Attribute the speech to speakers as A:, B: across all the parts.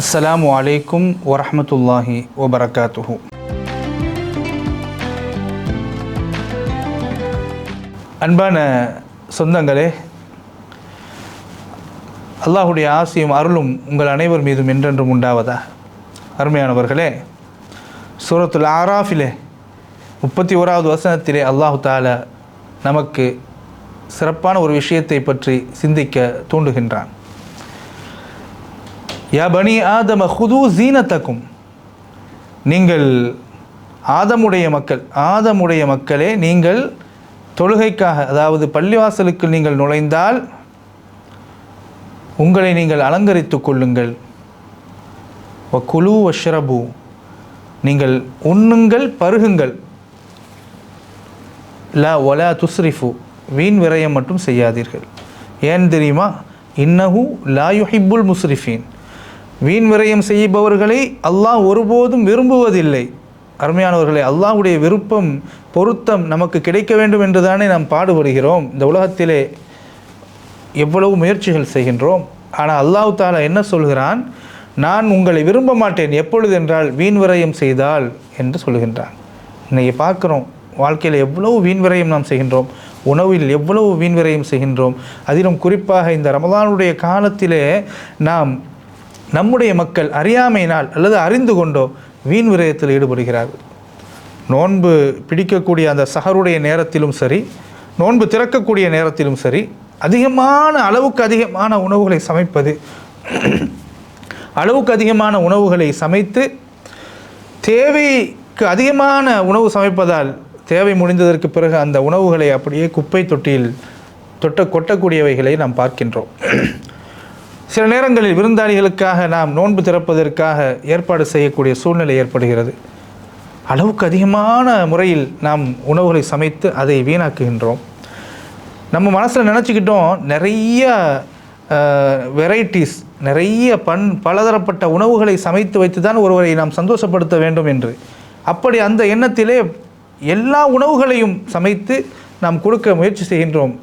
A: அஸ்லாம் வலைக்கும் வரமத்துல்லாஹி வபரகாத்துஹு அன்பான சொந்தங்களே அல்லாஹுடைய ஆசையும் அருளும் உங்கள் அனைவர் மீதும் என்றென்றும் உண்டாவதா? அருமையானவர்களே சூரத்துல் ஆராஃபிலே முப்பத்தி ஓராவது வசனத்திலே அல்லாஹு தாலா நமக்கு சிறப்பான ஒரு விஷயத்தை பற்றி சிந்திக்க தூண்டுகின்றான். யா பனி ஆதம ஹுது ஜீனத்தக்கும். நீங்கள் ஆதமுடைய மக்கள் ஆதமுடைய மக்களே நீங்கள் தொழுகைக்காக அதாவது பள்ளிவாசலுக்கு நீங்கள் நுழைந்தால் உங்களை நீங்கள் அலங்கரித்துக் கொள்ளுங்கள். வ குலு வஷ்ரபு நீங்கள் உண்ணுங்கள் பருகுங்கள். லா ஒலா துஸ்ரிஃபு. வீண் விரயம் மட்டும் செய்யாதீர்கள். ஏன் தெரியுமா? இன்னஹு லா யுஹிப்புல் முஸ்ரிஃபீன். வீண் விரயம் செய்பவர்களை அல்லாஹ் ஒருபோதும் விரும்புவதில்லை. அருமையானவர்களே அல்லாஹ்வுடைய விருப்பம் பொருத்தம் நமக்கு கிடைக்க வேண்டும் என்று தானே நாம் பாடுபடுகிறோம். இந்த உலகத்திலே எவ்வளவு முயற்சிகள் செய்கின்றோம். ஆனால் அல்லாஹ் தாலா என்ன சொல்கிறான்? நான் உங்களை விரும்ப மாட்டேன். எப்பொழுது என்றால் வீண் விரயம் செய்தால் என்று சொல்கின்றான். இன்னைக்கு பார்க்குறோம் வாழ்க்கையில் எவ்வளவு வீண் விரயம் நாம் செய்கின்றோம். உணவில் எவ்வளவு வீண் விரயம் செய்கின்றோம். அதிலும் குறிப்பாக இந்த ரமதானுடைய காலத்திலே நாம் நம்முடைய மக்கள் அறியாமையினால் அல்லது அறிந்து கொண்டோ வீண் விரயத்தில் ஈடுபடுகிறார்கள். நோன்பு பிடிக்கக்கூடிய அந்த சஹருடைய நேரத்திலும் சரி நோன்பு திறக்கக்கூடிய நேரத்திலும் சரி அதிகமான அளவுக்கு அதிகமான உணவுகளை சமைப்பது அளவுக்கு அதிகமான உணவுகளை சமைத்து தேவைக்கு அதிகமான உணவு சமைப்பதால் தேவை முடிந்ததற்கு பிறகு அந்த உணவுகளை அப்படியே குப்பை தொட்டியில் தொட்ட கொட்டக்கூடியவைகளை நாம் பார்க்கின்றோம். சில நேரங்களில் விருந்தாளிகளுக்காக நாம் நோன்பு திறப்பதற்காக ஏற்பாடு செய்யக்கூடிய சூழ்நிலை ஏற்படுகிறது. அளவுக்கு அதிகமான முறையில் நாம் உணவுகளை சமைத்து அதை வீணாக்குகின்றோம். நம்ம மனசில் நினச்சிக்கிட்டோம் நிறைய வெரைட்டிஸ் நிறைய பன் பலதரப்பட்ட உணவுகளை சமைத்து வைத்து தான் ஒருவரை நாம் சந்தோஷப்படுத்த வேண்டும் என்று. அப்படி அந்த எண்ணத்திலே எல்லா உணவுகளையும் சமைத்து நாம் கொடுக்க முயற்சி செய்கின்றோம்.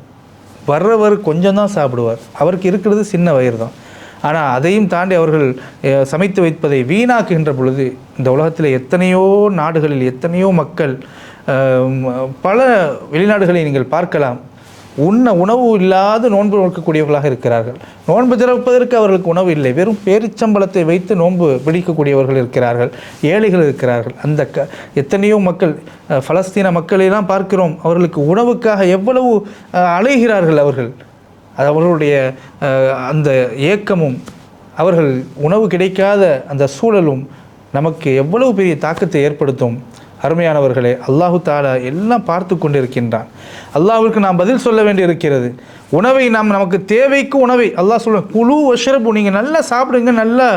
A: வர்றவர் கொஞ்சம் தான் சாப்பிடுவார். அவருக்கு இருக்கிறது சின்ன வயிறு தான். ஆனால் அதையும் தாண்டி அவர்கள் சமைத்து வைப்பதை வீணாக்குகின்ற பொழுது இந்த உலகத்தில் எத்தனையோ நாடுகளில் எத்தனையோ மக்கள் பல வெளிநாடுகளை நீங்கள் பார்க்கலாம். உண்ண உணவு இல்லாது நோன்பு நோக்கக்கூடியவர்களாக இருக்கிறார்கள். நோன்பு திறப்பதற்கு அவர்களுக்கு உணவு இல்லை. வெறும் பேரிச்சம்பளத்தை வைத்து நோன்பு பிடிக்கக்கூடியவர்கள் இருக்கிறார்கள். ஏழைகள் இருக்கிறார்கள். அந்த க எத்தனையோ மக்கள் பலஸ்தீன மக்களையெல்லாம் பார்க்கிறோம். அவர்களுக்கு உணவுக்காக எவ்வளவு அலைகிறார்கள் அவர்கள். அது அவர்களுடைய அந்த ஏக்கமும் அவர்கள் உணவு கிடைக்காத அந்த சூழலும் நமக்கு எவ்வளவு பெரிய தாக்கத்தை ஏற்படுத்தும். அருமையானவர்களே அல்லாஹு தாலா எல்லாம் பார்த்து கொண்டிருக்கின்றான். அல்லாஹுக்கு நாம் பதில் சொல்ல வேண்டியிருக்கிறது. உணவை நாம் நமக்கு தேவைக்கு உணவை அல்லாஹ் சொல்ல குழு ஒஷரப்பு நீங்கள் நல்லா சாப்பிடுங்க நல்லா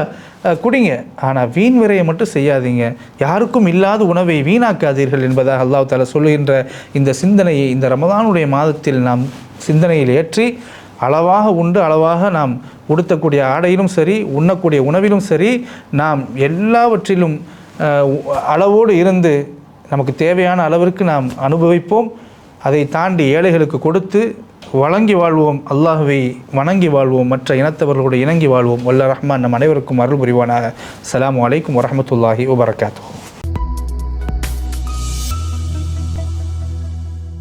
A: குடிங்க. ஆனால் வீண் விரையை மட்டும் செய்யாதீங்க. யாருக்கும் இல்லாத உணவை வீணாக்காதீர்கள் என்பதாக அல்லாஹ் தாலா சொல்லுகின்ற இந்த சிந்தனையை இந்த ரமதானுடைய மாதத்தில் நாம் சிந்தனையில் ஏற்றி அளவாக உண்டு அளவாக நாம் உடுத்தக்கூடிய ஆடையிலும் சரி உண்ணக்கூடிய உணவிலும் சரி நாம் எல்லாவற்றிலும் அளவோடு இருந்து நமக்கு தேவையான அளவிற்கு நாம் அனுபவிப்போம். அதை தாண்டி ஏழைகளுக்கு கொடுத்து வழங்கி வாழ்வோம். அல்லாஹுவை வணங்கி வாழ்வோம். மற்ற இனத்தவர்களோடு இணங்கி வாழ்வோம். வல்ல ரஹ்மான் நம் அனைவருக்கும் அருள் புரிவானாக. அலைக்கும் வரமத்துல்லாஹி வபரகாத்தூ